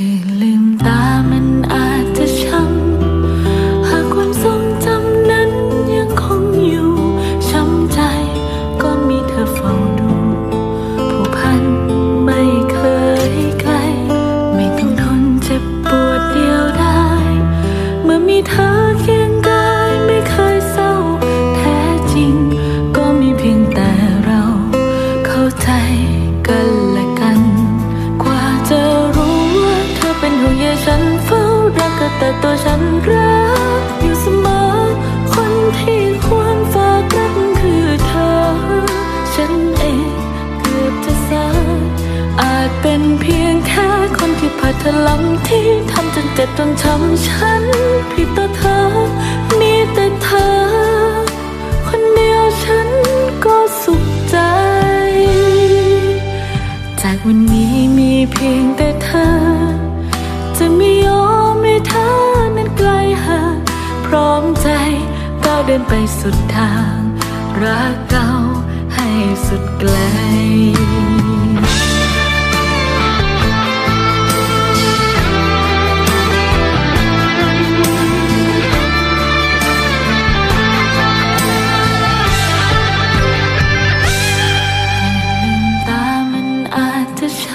ตื่นลืมตามันอา ฉันเฝ้ารักแต่ตัวฉันรักอยู่เสมอ คนที่ควรฝากรักคือเธอ ฉันเองเกือบจะสายอาจเป็นเพียงแค่คนที่พาเธอลำที่ทำจนเจ็บจนช้ำฉันผิดต่อเธอ มีแต่เธอ คนเดียวฉันก็สุขใจ จากวันนี้มีเพียงแต่เธอ เดินไปสุดทาง รักเก่าให้สุดไกล